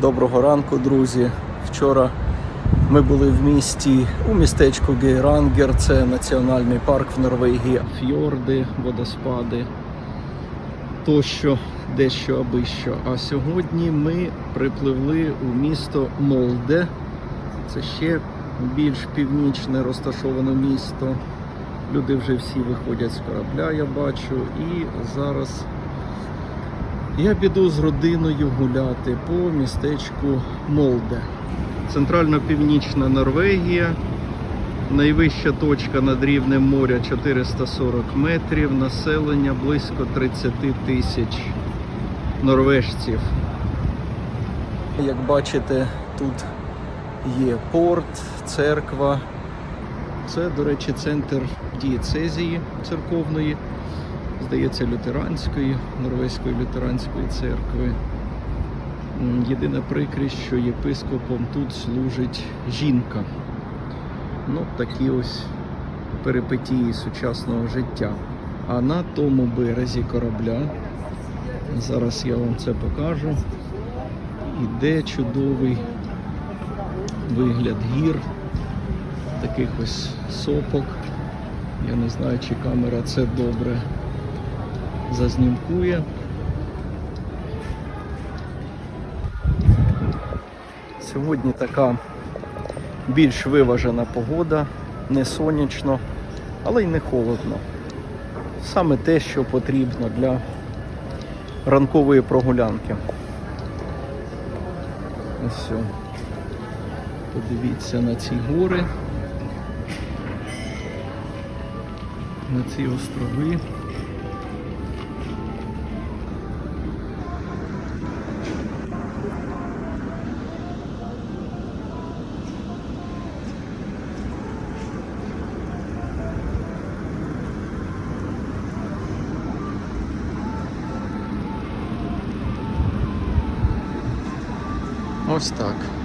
Доброго ранку, друзі. Вчора ми були в місті у містечку Гейрангер, це національний парк в Норвегії. Фьорди, водоспади, тощо, дещо аби що. А сьогодні ми припливли у місто Молде. Це ще більш північне розташоване місто. Люди вже всі виходять з корабля, я бачу. І зараз я піду з родиною гуляти по містечку Молде. Центрально-північна Норвегія. Найвища точка над рівнем моря 440 метрів, населення близько 30 тисяч норвежців. Як бачите, тут є порт, церква. Це, до речі, центр дієцезії церковної, здається, лютеранської, норвезької лютеранської церкви. Єдина прикрість, що єпископом тут служить жінка. Ну, такі ось перипетії сучасного життя. А на тому березі корабля, зараз я вам це покажу, іде чудовий вигляд гір, таких ось сопок. Я не знаю, чи камера це добре зазнімкує. Сьогодні така більш виважена погода, не сонячно, але й не холодно. Саме те, що потрібно для ранкової прогулянки. Ось. Подивіться на ці гори, на ці острови. Ось так.